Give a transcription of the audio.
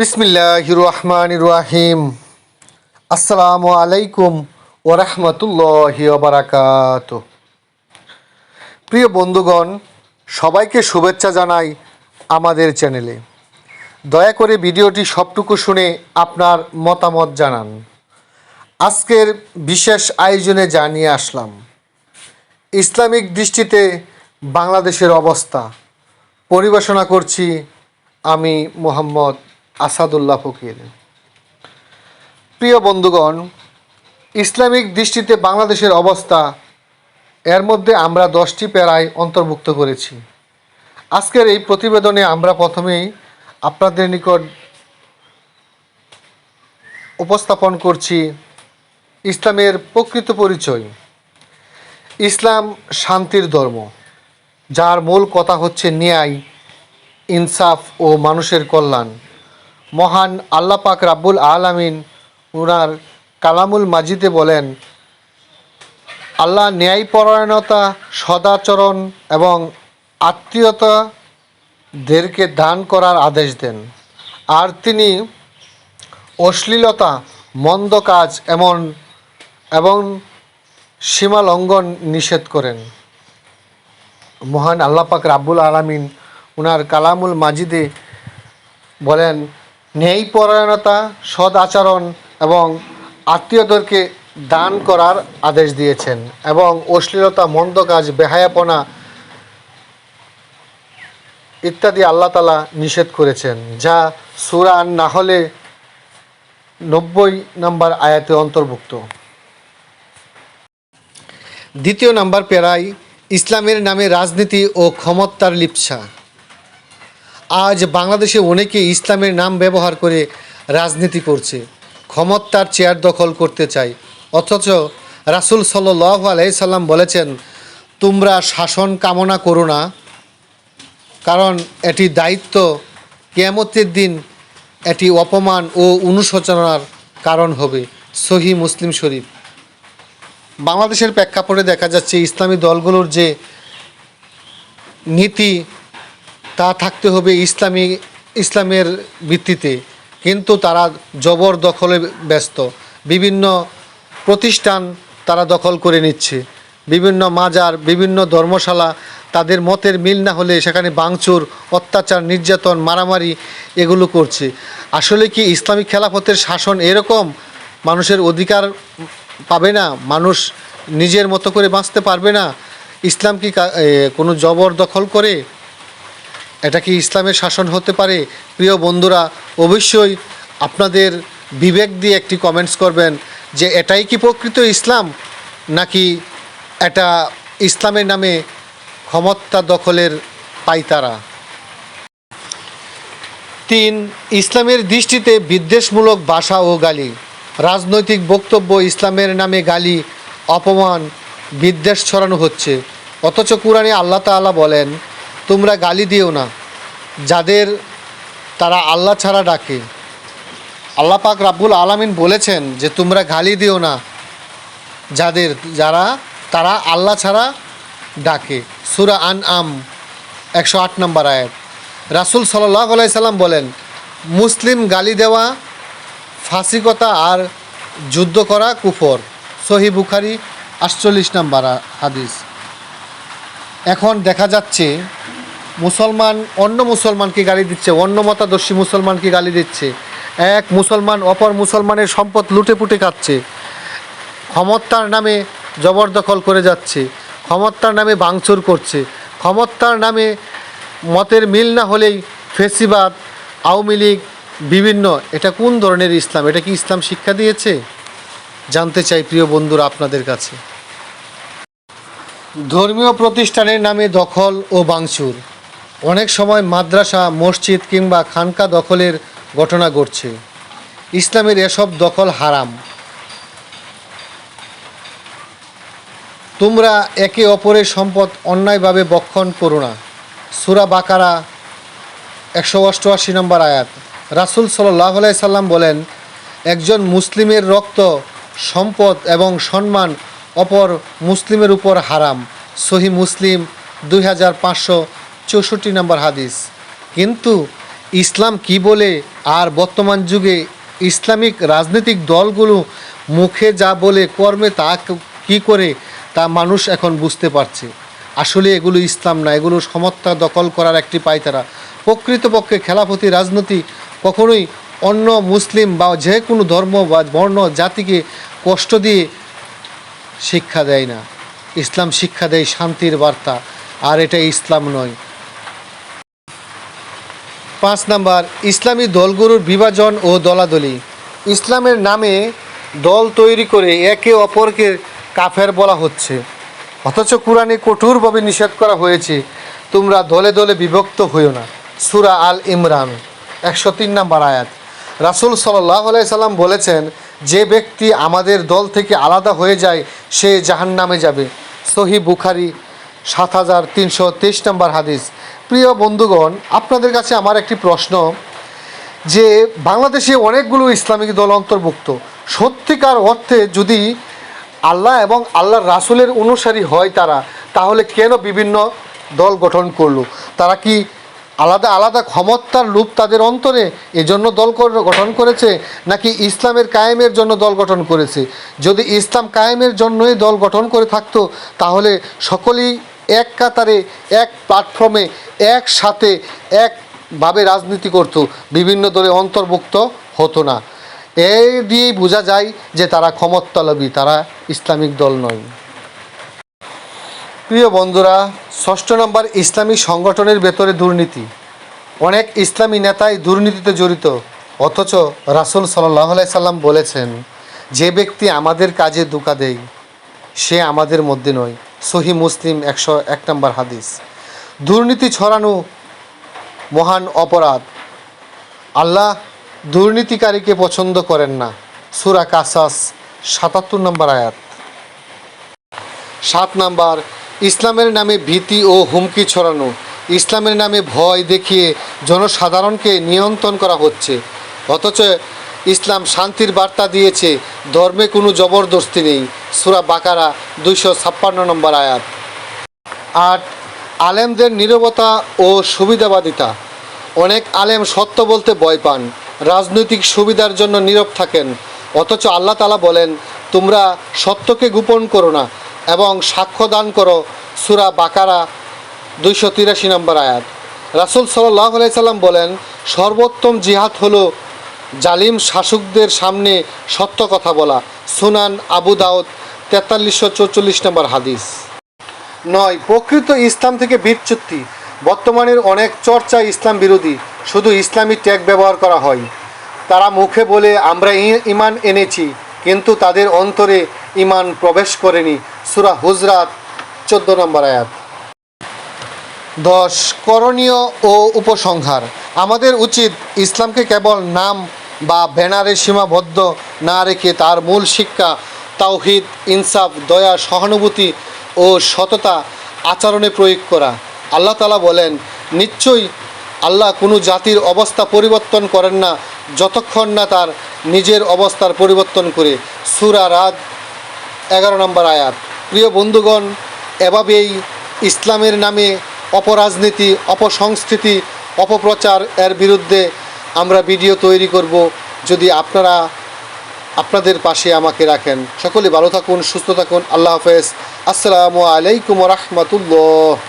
বিসমিল্লাহ রহমান রাহিম। আসসালামু আলাইকুম ওরহমতুল্লাহি বারাকাত প্রিয় বন্ধুগণ, সবাইকে শুভেচ্ছা জানাই আমাদের চ্যানেলে। দয়া করে ভিডিওটি সবটুকু শুনে আপনার মতামত জানান। আজকের বিশেষ আয়োজনে জানিয়ে আসলাম, ইসলামিক দৃষ্টিতে বাংলাদেশের অবস্থা। পরিবেশনা করছি আমি মোহাম্মদ আসাদুল্লাহ ফকির। প্রিয় বন্ধুগণ, ইসলামিক দৃষ্টিতে বাংলাদেশের অবস্থা, এর মধ্যে আমরা দশটি প্যারায় অন্তর্ভুক্ত করেছি। আজকের এই প্রতিবেদনে আমরা প্রথমেই আপনাদের নিকট উপস্থাপন করছি ইসলামের প্রকৃত পরিচয়। ইসলাম শান্তির ধর্ম, যার মূল কথা হচ্ছে ন্যায়, ইনসাফ ও মানুষের কল্যাণ। মহান আল্লাহ পাক রাব্বুল আলামিন উনার কালামুল মাজিদে বলেন, আল্লাহ ন্যায়পরায়ণতা, সদাচরণ এবং আত্মীয়তাদেরকে দান করার আদেশ দেন। আর তিনি অশ্লীলতা, মন্দ কাজ এমন এবং সীমা লঙ্ঘন নিষেধ করেন। মহান আল্লাপাক রাব্বুল আলামিন উনার কালামুল মাজিদে বলেন ন্যায় পরায়ণতা সদ আচরণ এবং আত্মীয়দেরকে দান করার আদেশ দিয়েছেন এবং অশ্লীলতা, মন্দ কাজ, বেহায়াপনা ইত্যাদি আল্লাহ তালা নিষেধ করেছেন, যা সুরান না হলে নব্বই নম্বর আয়াতে অন্তর্ভুক্ত। দ্বিতীয় নাম্বার পেরাই ইসলামের নামে রাজনীতি ও ক্ষমতার লিপসা। আজ বাংলাদেশে অনেকে ইসলামের নাম ব্যবহার করে রাজনীতি করছে। ক্ষমতার চেয়ার দখল করতে চায়। অথচ রাসুল সাল্লাহ আলাইসাল্লাম বলেছেন, তোমরা শাসন কামনা করো না, কারণ এটি দায়িত্ব কেয়ামতের দিন এটি অপমান ও অনুশোচনার কারণ হবে। সহি মুসলিম শরীফ। বাংলাদেশের প্রেক্ষাপটে দেখা যাচ্ছে, ইসলামী দলগুলোর যে নীতি তা থাকতে হবে ইসলামী, ইসলামের ভিত্তিতে। কিন্তু তারা জবর দখলে ব্যস্ত। বিভিন্ন প্রতিষ্ঠান তারা দখল করে নিচ্ছে। বিভিন্ন মাজার, বিভিন্ন ধর্মশালা, তাদের মতের মিল না হলে সেখানে বাংচুর অত্যাচার, নির্যাতন, মারামারি এগুলো করছে। আসলে কি ইসলামিক খেলাফতের শাসন এরকম? মানুষের অধিকার পাবে না? মানুষ নিজের মতো করে বাঁচতে পারবে না? ইসলাম কি কোনো জবর দখল করে? এটা কি ইসলামের শাসন হতে পারে? প্রিয় বন্ধুরা, অবশ্যই আপনাদের বিবেক দিয়ে একটি কমেন্টস করবেন যে এটাই কি প্রকৃত ইসলাম? নাকি এটা ইসলামের নামে ক্ষমতা দখলের পাইতারা? তিন, ইসলামের দৃষ্টিতে বিদ্বেষমূলক ভাষা ও গালি। রাজনৈতিক বক্তব্য ইসলামের নামে গালি, অপমান, বিদ্বেষ ছড়ানো হচ্ছে। অথচ কোরআনে আল্লাহ তাআলা বলেন তোমরা গালি দিও না। যাদের তারা আল্লাহ ছাড়া ডাকে। আল্লাহ পাক রাব্বুল আলামিন বলেছেন যে, তোমরা গালি দিও না যাদের যারা তারা আল্লাহ ছাড়া ডাকে। সুরা আন আম একশো আট নম্বর আয়াত। রাসুল সাল্লাহ সাল্লাম বলেন, মুসলিম গালি দেওয়া, ফাঁসিকতা আর যুদ্ধ করা কুফর। সহি বুখারি, আটচল্লিশ নম্বর হাদিস। এখন দেখা যাচ্ছে মুসলমান, অন্য মুসলমানকে গালি দিচ্ছে? অন্য মতাদর্শী মুসলমানকে গালি দিচ্ছে? এক মুসলমান অপর মুসলমানের সম্পদ লুটে পুটে খাচ্ছে। ক্ষমতার নামে জবরদখল করে যাচ্ছে। ক্ষমতার নামে ভাঙচুর করছে। ক্ষমতার নামে মতের মিল না হলেই ফেসিবাদ, আওয়ামী লীগ বিভিন্ন। এটা কোন ধরনের ইসলাম? এটা কি ইসলাম শিক্ষা দিয়েছে? জানতে চাই প্রিয় বন্ধুরা আপনাদের কাছে। ধর্মীয় প্রতিষ্ঠানের নামে দখল ও ভাঙচুর। অনেক সময় মাদ্রাসা, মসজিদ কিংবা খানকা দখলের ঘটনা ঘটছে। ইসলামের এসব দখল হারাম। তোমরা একে অপরের সম্পদ অন্যায়ভাবে বক্ষণ করো না। সুরা বাকারা, একশো অষ্টআশি নম্বর আয়াত। রাসুল সাল্লাহ সাল্লাম বলেন, একজন মুসলিমের রক্ত, সম্পদ এবং সম্মান অপর মুসলিমের উপর হারাম। সহি মুসলিম দুই হাজার পাঁচশো চৌষট্টি নম্বর হাদিস। কিন্তু ইসলাম কি বলে আর বর্তমান যুগে ইসলামিক রাজনৈতিক দলগুলো মুখে যা বলে, কর্মে তা কী করে, তা মানুষ এখন বুঝতে পারছে। আসলে এগুলো ইসলাম না, এগুলো সমত্তা দখল করার একটি পায়তারা। প্রকৃতপক্ষে খেলাফতি রাজনীতি কখনোই অন্য মুসলিম বা যে কোনো ধর্ম বা বর্ণ জাতিকে কষ্ট দিয়ে শিক্ষা দেয় না। ইসলাম শিক্ষা দেয় শান্তির বার্তা, আর এটা ইসলাম নয়। পাঁচ নাম্বার, ইসলামী দলগুলোর বিভাজন ও দলাদলি। ইসলামের নামে দল তৈরি করে একে অপরকে কাফের বলা হচ্ছে। অথচ কোরআনে কঠোরভাবে নিষেধ করা হয়েছে, তোমরা দলে দলে বিভক্ত হইও না। সুরা আল ইমরান, একশো তিন নাম্বার আয়াত। রাসুল সাল্লাহ সাল্লাম বলেছেন, যে ব্যক্তি আমাদের দল থেকে আলাদা হয়ে যায়, সে জাহান নামে যাবে। সহি বুখারি সাত হাজার তিনশো তেইশ নম্বর হাদিস। প্রিয় বন্ধুগণ, আপনাদের কাছে আমার একটি প্রশ্ন যে বাংলাদেশে অনেকগুলো ইসলামিক দল অন্তর্ভুক্ত। সত্যিকার অর্থে যদি আল্লাহ এবং আল্লাহর রাসুলের অনুসারী হয় তারা, তাহলে কেন বিভিন্ন দল গঠন করল? তারা কি আলাদা আলাদা ক্ষমতার লোভ তাদের অন্তরে এজন্য দল গঠন করেছে, নাকি ইসলামের কায়েমের জন্য দল গঠন করেছে? যদি ইসলাম কায়েমের জন্যই দল গঠন করে থাকতো, তাহলে সকলেই এক কাতারে, এক প্ল্যাটফর্মে একসাথে একভাবে রাজনীতি করত। বিভিন্ন দলে অন্তর্ভুক্ত হতো না। এই দিয়েই বোঝা যায় যে তারা ক্ষমতালবী তারা ইসলামিক দল নয়। প্রিয় বন্ধুরা, ষষ্ঠ নম্বর ইসলামী সংগঠনের ভেতরে দুর্নীতি। অনেক ইসলামী নেতাই দুর্নীতিতে জড়িত, অথচ রাসুল সাল্লাহ সাল্লাম বলেছেন, যে ব্যক্তি আমাদের কাজে ধোকা দেয় সে আমাদের মধ্যে নয়। সহি মুসলিম একশো এক নম্বর হাদিস। দুর্নীতি ছড়ানো মহান অপরাধ। আল্লাহ দুর্নীতিকারীকে পছন্দ করেন না। সুরা কাসাস সাতাত্তর নম্বর আয়াত। সাত নাম্বার, ইসলামের নামে ভীতি ও হুমকি ছড়ানো। ইসলামের নামে ভয় দেখিয়ে জনসাধারণকে নিয়ন্ত্রণ করা হচ্ছে। অথচ ইসলাম শান্তির বার্তা দিয়েছে, ধর্মে কোনো জবরদস্তি নেই। সুরা বাকারা দুইশো ছাপ্পান্ন নম্বর আয়াত। আট, আলেমদের নীরবতা ও সুবিধাবাদিতা। অনেক আলেম সত্য বলতে ভয় পান, রাজনৈতিক সুবিধার জন্য নীরব থাকেন। অথচ আল্লাহ তালা বলেন, তোমরা সত্যকে গোপন করো না এবং সাক্ষ্য দান করো। সুরা বাকারা দুইশো তিরাশি নম্বর আয়াত। রাসুল সাল্লাহ সাল্লাম বলেন, সর্বোত্তম জিহাদ হলো জালিম শাসকদের সামনে সত্য কথা বলা। সুনান আবু দাউদ, তেতাল্লিশশো চৌচল্লিশ নম্বর হাদিস। নয়, প্রকৃত ইসলাম থেকে বিচ্যুতি বর্তমানের অনেক চর্চা ইসলাম বিরোধী, শুধু ইসলামী ট্যাগ ব্যবহার করা হয়। তারা মুখে বলে, আমরা ইমান এনেছি, কিন্তু তাদের অন্তরে ইমান প্রবেশ করেনি। সুরা হুজরাত, চোদ্দ নম্বর আয়াত। দশ, করণীয় ও উপসংহার। আমাদের উচিত ইসলামকে কেবল নাম বা ব্যানারে সীমাবদ্ধ না রেখে তার মূল শিক্ষা, তাওহিদ, ইনসাফ, দয়া, সহানুভূতি ও সততা আচরণে প্রয়োগ করা। আল্লাহ তালা বলেন, নিশ্চয়ই আল্লাহ কোনো জাতির অবস্থা পরিবর্তন করেন না যতক্ষণ না তার নিজের অবস্থার পরিবর্তন করে। সুরা রাত এগারো নম্বর আয়াত। প্রিয় বন্ধুগণ, এভাবেই ইসলামের নামে অপরাজনীতি, অপসংস্কৃতি, অপপ্রচার এর বিরুদ্ধে আমরা ভিডিও তৈরি করব। যদি আপনারা আপনাদের পাশে আমাকে রাখেন, সকলে ভালো থাকুন, সুস্থ থাকুন। আল্লাহ হাফেজ। আসসালামু আলাইকুম রহমতুল্লাহ।